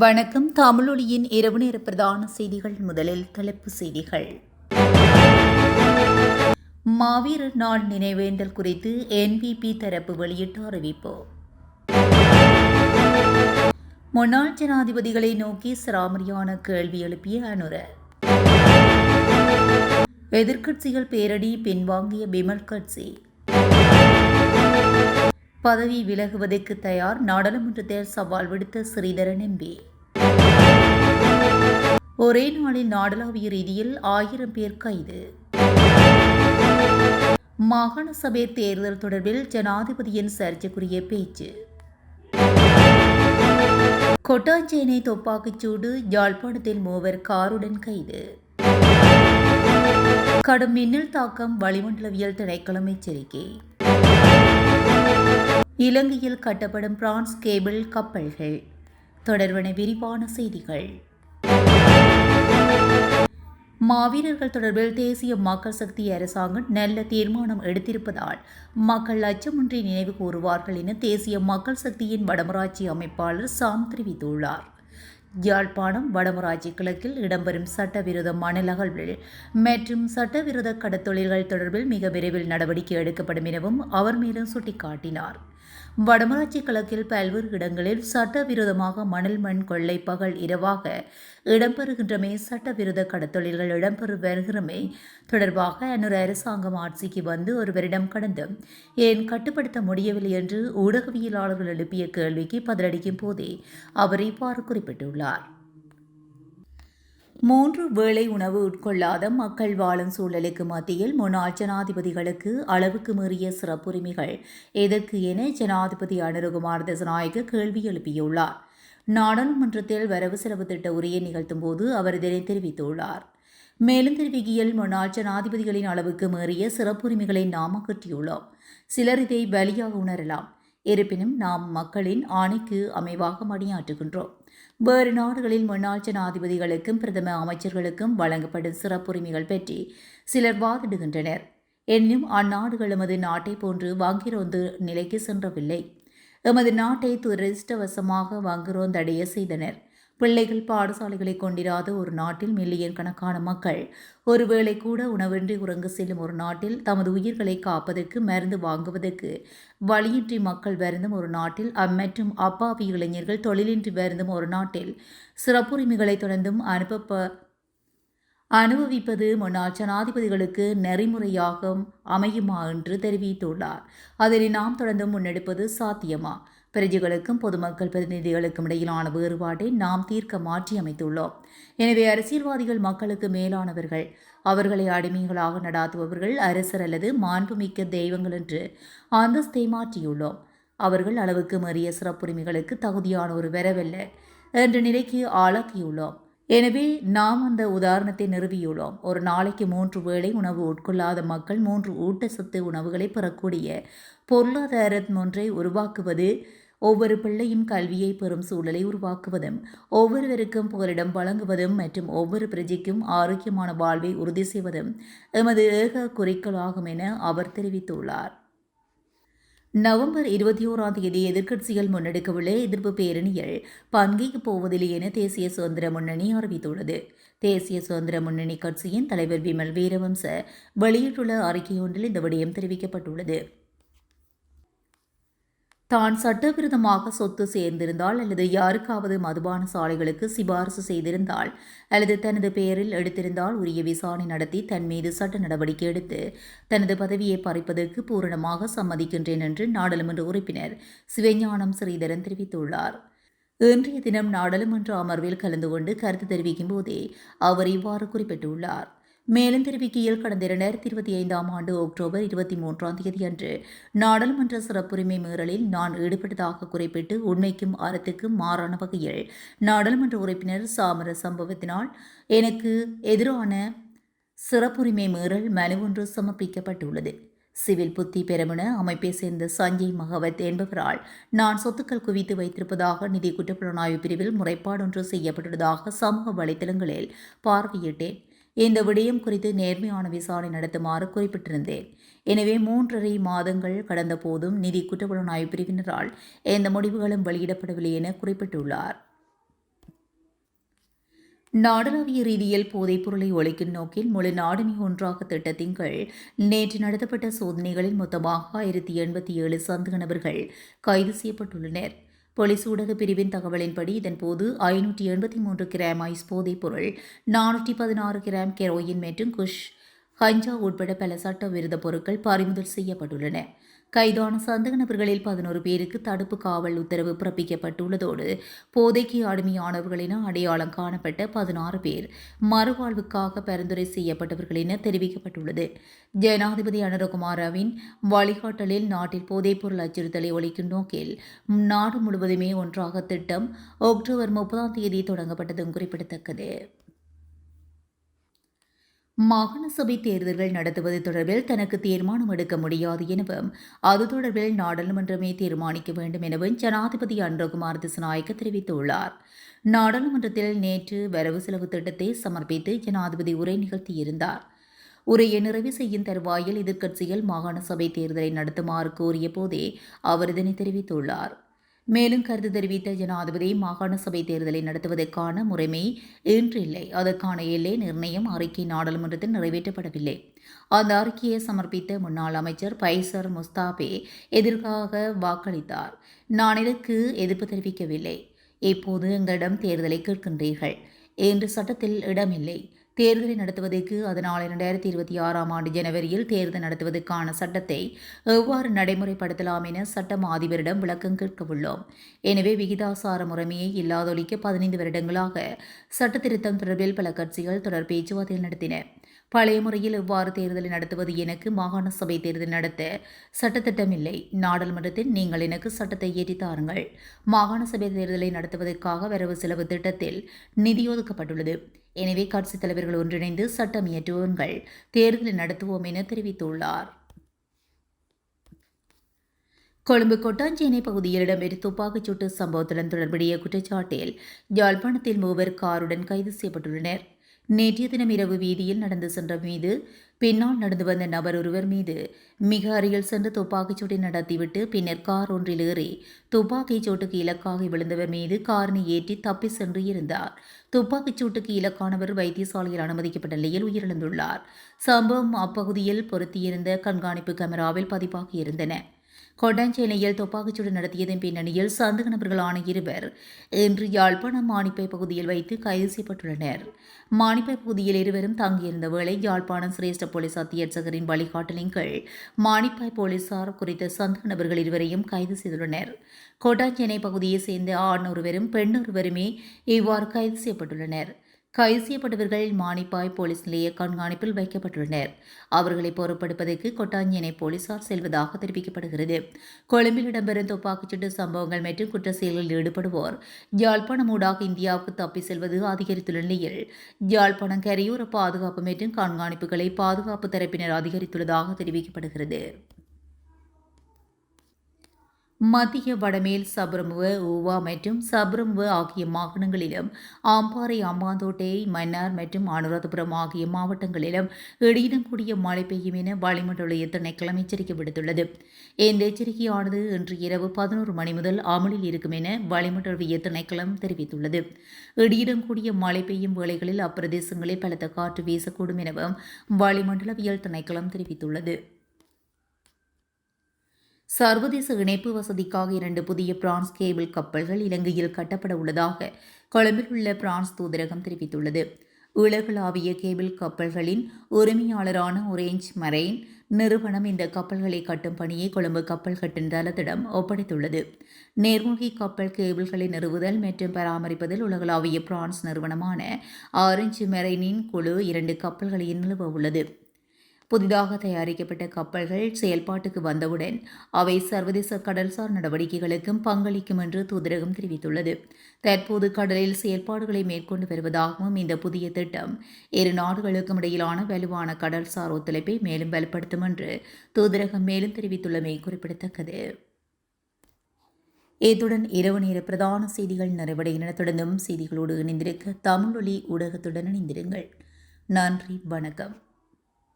வணக்கம். தமிழொலியின் இரவு நேர பிரதான செய்திகள். முதலில் தலைப்பு செய்திகள். மாவீரர் நாள் நினைவேந்தல் குறித்து என்பிபி தரப்பு வெளியிட்ட அறிவிப்பு. முன்னாள் ஜனாதிபதிகளை நோக்கி சிராமரியான கேள்வி எழுப்பிய அனுர. எதிர்க்கட்சிகள் பேரடி பின்வாங்கிய பிமல் கட்சி. பதவி விலகுவதற்கு தயார். நாடாளுமன்றத்தில் சவால் விடுத்த ஸ்ரீதரன் எம்பி ஒரே நாளில் நாடளாவிய ரீதியில் ஆயிரம் பேர் கைது. மாகாண சபை தேர்தல் தொடர்பில் ஜனாதிபதியின் சர்ச்சைக்குரிய பேச்சு. கொட்டாஞ்சேனை துப்பாக்கிச்சூடு யாழ்ப்பாணத்தில் மூவர் காருடன் கைது. கடும் மின்னல் தாக்கம் வளிமண்டலவியல் திணைக்களம் எச்சரிக்கை. இலங்கையில் கட்டப்படும் பிரான்ஸ் கேபிள் கப்பல்கள். தொடர்பான விரிவான செய்திகள். மாவீரர்கள் தொடர்பில் தேசிய மக்கள் சக்தி அரசாங்கம் நல்ல தீர்மானம் எடுத்திருப்பதால் மக்கள் அச்சமின்றி நினைவு கூறுவார்கள் என தேசிய மக்கள் சக்தியின் வடமராட்சி அமைப்பாளர் சாம் தெரிவித்துள்ளார். யாழ்ப்பாணம் வடமராட்சி கிழக்கில் இடம்பெறும் சட்டவிரோத மணல் அகழ்வில் மற்றும் சட்டவிரோத கடத்தொழில்கள் தொடர்பில் மிக விரைவில் நடவடிக்கை எடுக்கப்படும் எனவும் அவர் மேலும் சுட்டிக்காட்டினார். வடமராட்சி கிழக்கில் பல்வேறு இடங்களில் சட்டவிரோதமாக மணல் மண் கொள்ளை பகல் இரவாக இடம்பெறுகின்றமே சட்டவிரோத கடத்தொழில்கள் இடம்பெறு வருகிறமே தொடர்பாக அன்னொரு அரசாங்கம் ஆட்சிக்கு வந்து ஒரு வருடம் கடந்து ஏன் கட்டுப்படுத்த முடியவில்லை என்று ஊடகவியலாளர்கள் எழுப்பிய கேள்விக்கு பதிலளிக்கும் போதே அவர் இவ்வாறு குறிப்பிட்டுள்ளார். மூன்று வேளை உணவு உட்கொள்ளாத மக்கள் வாழும் சூழலுக்கு மத்தியில் முன்னாள் ஜனாதிபதிகளுக்கு அளவுக்கு மீறிய சிறப்புரிமைகள். எதற்கு என ஜனாதிபதி அனுருகுமார் தசநாயக கேள்வி எழுப்பியுள்ளார். நாடாளுமன்றத்தில் வரவு செலவு திட்ட உரையை நிகழ்த்தும் போது அவர் இதனை தெரிவித்துள்ளார். மேலும் தெரிவிக்கையில் முன்னாள் ஜனாதிபதிகளின் அளவுக்கு மீறிய சிறப்புரிமைகளை நாம் அகற்றியுள்ளோம் சிலர் இதை வலியாக உணரலாம். இருப்பினும் நாம் மக்களின் ஆணைக்கு அமைவாக மணியாற்றுகின்றோம். வேறு நாடுகளில் முன்னாள் ஜனாதிபதிகளுக்கும் பிரதம அமைச்சர்களுக்கும் வழங்கப்படும் சிறப்புரிமைகள் பற்றி சிலர் வாதிடுகின்றனர். எனினும் அந்நாடுகள் எமது நாட்டை போன்று வங்கிரோந்து நிலைக்கு சென்றவில்லை. எமது நாட்டை துரதிருஷ்டவசமாக வங்கிரோந்தடைய செய்தனர். பிள்ளைகள் பாடசாலைகளை கொண்டிராத ஒரு நாட்டில் மில்லியன் கணக்கான மக்கள் ஒருவேளை கூட உணவின்றி உறங்க செல்லும் ஒரு நாட்டில் தமது உயிர்களை காப்பதற்கு மருந்து வாங்குவதற்கு வழியின்றி மக்கள் வருந்தும் ஒரு நாட்டில் அம்மற்றும் அப்பாவி இளைஞர்கள் தொழிலின்றி வருந்தும் ஒரு நாட்டில் சிறப்புரிமைகளை தொடர்ந்தும் அனுப்ப அனுபவிப்பது முன்னாள் ஜனாதிபதிகளுக்கு நெறிமுறையாக அமையுமா என்று தெரிவித்துள்ளார். அதனை நாம் தொடர்ந்து முன்னெடுப்பது சாத்தியமா? பிரஜைகளுக்கும் பொதுமக்கள் பிரதிநிதிகளுக்கும் இடையிலான வேறுபாட்டை நாம் தீர்க்க மாற்றி அமைத்துள்ளோம். எனவே அரசியல்வாதிகள் மக்களுக்கு மேலானவர்கள் அவர்களை அடிமைகளாக நடாத்துபவர்கள் அரசர் அல்லது மாண்புமிக்க தெய்வங்கள் என்று அந்தஸ்தை மாற்றியுள்ளோம். அவர்கள் அளவுக்கு மறிய சிறப்புரிமைகளுக்கு தகுதியான ஒரு வரவல்ல என்ற நிலைக்கு ஆளாக்கியுள்ளோம். எனவே நாம் அந்த உதாரணத்தை நிறுவியுள்ளோம். ஒரு நாளைக்கு மூன்று வேளை உணவு உட்கொள்ளாத மக்கள் மூன்று ஊட்டச்சத்து உணவுகளை பெறக்கூடிய பொருளாதாரம் ஒன்றை உருவாக்குவது ஒவ்வொரு பிள்ளையும் கல்வியை பெறும் சூழலை உருவாக்குவதும் ஒவ்வொருவருக்கும் புகலிடம் வழங்குவதும் மற்றும் ஒவ்வொரு பிரஜைக்கும் ஆரோக்கியமான வாழ்வை உறுதி செய்வதும் எமது ஏக குறிக்கோளாகும் என அவர் தெரிவித்துள்ளார். நவம்பர் இருபத்தி ஓராம் தேதி எதிர்க்கட்சிகள் முன்னெடுக்கவுள்ள எதிர்ப்பு பேரணியில் பங்கேற்கப் போவதில்லை என தேசிய சுதந்திர முன்னணி அறிவித்துள்ளது. தேசிய சுதந்திர முன்னணி கட்சியின் தலைவர் விமல் வீரவம்ச வெளியிட்டுள்ள அறிக்கையொன்றில் இந்த விடயம் தெரிவிக்கப்பட்டுள்ளது. தான் சட்டவிரோதமாக சொத்து சேர்ந்திருந்தால் அல்லது யாருக்காவது மதுபான சாலைகளுக்கு சிபாரசு செய்திருந்தால் அல்லது தனது பெயரில் எடுத்திருந்தால் உரிய விசாரணை நடத்தி தன் மீது சட்ட நடவடிக்கை எடுத்து தனது பதவியை பறிப்பதற்கு பூரணமாக சம்மதிக்கின்றேன் என்று நாடாளுமன்ற உறுப்பினர் சிவஞானம் ஸ்ரீதரன் தெரிவித்துள்ளார். இன்றைய தினம் நாடாளுமன்ற அமர்வில் கலந்து கொண்டு கருத்து தெரிவிக்கும் போதே அவர் இவ்வாறு குறிப்பிட்டுள்ளார். மேலும் தெரிவிக்கையில் கடந்த இரண்டாயிரத்தி இருபத்தி ஐந்தாம் ஆண்டு அக்டோபர் இருபத்தி மூன்றாம் தேதி அன்று நாடாளுமன்ற சிறப்புரிமை மீறலில் நான் ஈடுபட்டதாக குறிப்பிட்டு உண்மைக்கும் அறத்துக்கும் மாறான வகையில் நாடாளுமன்ற உறுப்பினர் சாமர சம்பவத்தினால் எனக்கு எதிரான சிறப்புரிமை மீறல் மனு ஒன்று சமர்ப்பிக்கப்பட்டுள்ளது. சிவில் புத்தி பெருமன அமைப்பை சேர்ந்த சஞ்சய் மகவத் என்பவரால் நான் சொத்துக்கள் குவித்து வைத்திருப்பதாக நிதி குற்றப்புலனாய்வு பிரிவில் முறைப்பாடொன்று செய்யப்பட்டுள்ளதாக சமூக வலைதளங்களில் பார்வையிட்டேன். இந்த விடயம் குறித்து நேர்மையான விசாரணை நடத்துமாறு குறிப்பிட்டிருந்தேன். எனவே மூன்றரை மாதங்கள் கடந்த போதும் நிதி குற்றப்புலனாய்வு பிரிவினரால் எந்த முடிவுகளும் வெளியிடப்படவில்லை என குறிப்பிட்டுள்ளார். நாடளாவிய ரீதியில் போதைப் பொருளை ஒழிக்கும் நோக்கில் முழு நாடுமே ஒன்றாக திட்டத்தின் கீழ் நேற்று நடத்தப்பட்ட சோதனைகளில் மொத்தமாக ஆயிரத்தி எண்பத்தி ஏழு சந்தக நபர்கள் கைது செய்யப்பட்டுள்ளனர். போலீஸ் ஊடக பிரிவின் தகவலின்படி இதன்போது ஐநூற்றி எண்பத்தி மூன்று கிராம் ஐஸ் போதைப் பொருள் நானூற்றி பதினாறு கிராம் கெரோயின் மற்றும் குஷ் ஹஞ்சா உட்பட பல சட்டவிரோத பொருட்கள் பறிமுதல் செய்யப்பட்டுள்ளன. கைதான சந்தக நபர்களில் பதினோரு பேருக்கு தடுப்பு காவல் உத்தரவு பிறப்பிக்கப்பட்டுள்ளதோடு போதைக்கு அடிமையானவர்கள் என அடையாளம் காணப்பட்ட பதினாறு பேர் மறுவாழ்வுக்காக பரிந்துரை செய்யப்பட்டவர்கள் என தெரிவிக்கப்பட்டுள்ளது. ஜனாதிபதி அனுரகுமாராவின் வழிகாட்டலில் நாட்டில் போதைப்பொருள் அச்சுறுத்தலை ஒழிக்கும் நோக்கில் நாடு முழுவதுமே ஒன்றாக திட்டம் அக்டோபர் முப்பதாம் தேதி தொடங்கப்பட்டதும் குறிப்பிடத்தக்கது. மாகாண சபை தேர்தல்கள் நடத்துவது தொடர்பில் தனக்கு தீர்மானம் எடுக்க முடியாது எனவும் அது தொடர்பில் நாடாளுமன்றமே தீர்மானிக்க வேண்டும் எனவும் ஜனாதிபதி அன்றகுமார் திசநாயக்க தெரிவித்துள்ளார். நாடாளுமன்றத்தில் நேற்று வரவு செலவு திட்டத்தை சமர்ப்பித்து ஜனாதிபதி உரை நிகழ்த்தியிருந்தார். உரையை நிறைவு செய்யும் தருவாயில் எதிர்க்கட்சிகள் மாகாண சபை தேர்தலை நடத்துமாறு கோரிய போதே அவர் இதனை தெரிவித்துள்ளார். மேலும் கருத்து தெரிவித்த ஜனாதிபதி மாகாண சபை தேர்தலை நடத்துவதற்கான முறைமை இன்றில்லை. அதற்கான எல்லை நிர்ணயம் அறிக்கை நாடாளுமன்றத்தில் நிறைவேற்றப்படவில்லை. அந்த அறிக்கையை சமர்ப்பித்த முன்னாள் அமைச்சர் பைசர் முஸ்தாபே எதிர்க்காக வாக்களித்தார்? நான் இதற்கு எதிர்ப்பு தெரிவிக்கவில்லை. இப்போது எங்களிடம் தேர்தலை கேட்கின்றீர்கள். என்று சட்டத்தில் இடமில்லை. தேர்தலை நடத்துவதற்கு அதனால் இரண்டாயிரத்தி இருபத்தி ஆறாம் ஆண்டு ஜனவரியில் தேர்தல் நடத்துவதற்கான சட்டத்தை எவ்வாறு நடைமுறைப்படுத்தலாம் என சட்டம் அதிபரிடம் விளக்கம் கேட்கவுள்ளோம். எனவே விகிதாசார முறைமையை இல்லாதொழிக்க பதினைந்து வருடங்களாக சட்ட திருத்தம் தொடர்பில் பல கட்சிகள் தொடர் பேச்சுவார்த்தை நடத்தின. பழைய முறையில் எவ்வாறு தேர்தலை நடத்துவது எனக்கு மாகாண சபை தேர்தல் நடத்த சட்டத்திட்டம் இல்லை நாடாளுமன்றத்தில் நீங்கள் எனக்கு சட்டத்தை ஏற்றி தாருங்கள். மாகாண சபை தேர்தலை நடத்துவதற்காக வரவு செலவு திட்டத்தில் நிதி ஒதுக்கப்பட்டுள்ளது. எனவே கட்சித் தலைவர்கள் ஒன்றிணைந்து சட்டம் இயற்றுவோங்கள் தேர்தலை நடத்துவோம் என தெரிவித்துள்ளார். கொழும்பு கொட்டாஞ்சேனை பகுதியில் இடம்பெற்ற துப்பாக்கிச் சூட்டு சம்பவத்துடன் தொடர்புடைய குற்றச்சாட்டில் யாழ்ப்பாணத்தில் மூவர் காருடன் கைது செய்யப்பட்டுள்ளனர். நேற்றைய தினம் இரவு வீதியில் நடந்து சென்ற மீது பின்னால் நடந்து வந்த நபர் ஒருவர் மீது மிக அருகில் சென்று துப்பாக்கிச் சூட்டை நடத்திவிட்டு பின்னர் கார் ஒன்றில் ஏறி துப்பாக்கிச் சூட்டுக்கு இலக்காகி விழுந்தவர் மீது காரினை ஏற்றி தப்பி சென்று இருந்தார். துப்பாக்கிச் சூட்டுக்கு இலக்கானவர் வைத்தியசாலையில் அனுமதிக்கப்பட்ட நிலையில் உயிரிழந்துள்ளார். சம்பவம் அப்பகுதியில் பொருத்தியிருந்த கண்காணிப்பு கேமராவில் பதிவாகியிருந்தன. கொட்டாஞ்சேனையில் துப்பாக்கிச்சூடு நடத்தியதன் பின்னணியில் சந்தக நபர்களான இருவர் இன்று யாழ்ப்பாணம் மானிப்பை பகுதியில் வைத்து கைது செய்யப்பட்டுள்ளனர். மாணிப்பை பகுதியில் இருவரும் தங்கியிருந்த வேளை யாழ்ப்பாணம் சிரேஷ்ட போலீஸ் அத்தியட்சகரின் வழிகாட்டலின் கீழ் மானிப்பாய் போலீசார் குறித்த சந்தக நபர்கள் இருவரையும் கைது செய்துள்ளனர். கொட்டாஞ்சேனை பகுதியைச் சேர்ந்த ஆண் ஒருவரும் பெண் ஒருவருமே இவ்வாறு கைது செய்யப்பட்டுள்ளனர். கைது செய்யப்பட்டவர்கள் மானிப்பாய் போலீஸ் நிலைய கண்காணிப்பில் வைக்கப்பட்டுள்ளனர். அவர்களை பொறுப்படுப்பதற்கு கொட்டாஞ்சியனை போலீசார் செல்வதாக தெரிவிக்கப்படுகிறது. கொழும்பில் இடம்பெறும் துப்பாக்கிச்சூட்டு சம்பவங்கள் மற்றும் குற்ற செயல்களில் ஈடுபடுவோர் யாழ்ப்பாணம் ஊடாக இந்தியாவுக்கு தப்பி செல்வது அதிகரித்துள்ள நிலையில் யாழ்ப்பாணம் கரையோர பாதுகாப்பு மற்றும் கண்காணிப்புகளை பாதுகாப்பு தரப்பினர் அதிகரித்துள்ளதாக தெரிவிக்கப்படுகிறது. மத்திய வடமேல் சபரமுவ ஓவா மற்றும் சபரமுவ ஆகிய மாகாணங்களிலும் ஆம்பாறை அம்பாந்தோட்டை மன்னார் மற்றும் அனுராதபுரம் ஆகிய மாவட்டங்களிலும் இடியுடன் கூடிய மழை பெய்யும் என வளிமண்டல திணைக்களம் எச்சரிக்கை விடுத்துள்ளது. இந்த எச்சரிக்கையானது இன்று இரவு பதினோரு மணி முதல் அமலில் இருக்கும் என வளிமண்டல திணைக்களம் தெரிவித்துள்ளது. இடியுடன் கூடிய மழை பெய்யும் வேளைகளில் அப்பிரதேசங்களில் பலத்த காற்று வீசக்கூடும் எனவும் வளிமண்டலவியல் திணைக்களம் தெரிவித்துள்ளது. சர்வதேச இணைப்பு வசதிக்காக இரண்டு புதிய பிரான்ஸ் கேபிள் கப்பல்கள் இலங்கையில் கட்டப்பட உள்ளதாக கொழும்பில் உள்ள பிரான்ஸ் தூதரகம் தெரிவித்துள்ளது. உலகளாவிய கேபிள் கப்பல்களின் உரிமையாளரான ஒரேஞ்ச் மரைன் நிறுவனம் இந்த கப்பல்களை கட்டும் பணியை கொழும்பு கப்பல் கட்டும் தளத்திடம் ஒப்படைத்துள்ளது. நேர்மூழ்கி கப்பல் கேபிள்களை நிறுவுதல் மற்றும் பராமரிப்பதில் உலகளாவிய பிரான்ஸ் நிறுவனமான ஆரஞ்சு மெரைனின் குழு இரண்டு கப்பல்களை நிறுவ உள்ளது. புதிதாக தயாரிக்கப்பட்ட கப்பல்கள் செயல்பாட்டுக்கு வந்தவுடன் அவை சர்வதேச கடல்சார் நடவடிக்கைகளுக்கும் பங்களிக்கும் என்று தூதரகம் தெரிவித்துள்ளது. தற்போது கடலில் செயல்பாடுகளை மேற்கொண்டு வருவதாகவும் இந்த புதிய திட்டம் இரு நாடுகளுக்கும் இடையிலான வலுவான கடல்சார் ஒத்துழைப்பை மேலும் வலுப்படுத்தும் என்று தூதரகம் மேலும் தெரிவித்துள்ளமை குறிப்பிடத்தக்கது. இத்துடன் இரவு நேர பிரதான செய்திகள் நிறைவடைகின்றன. தொடர்ந்தும் செய்திகளோடு இணைந்திருக்க தமிழொலி ஊடகத்துடன் இணைந்திருங்கள். நன்றி வணக்கம்.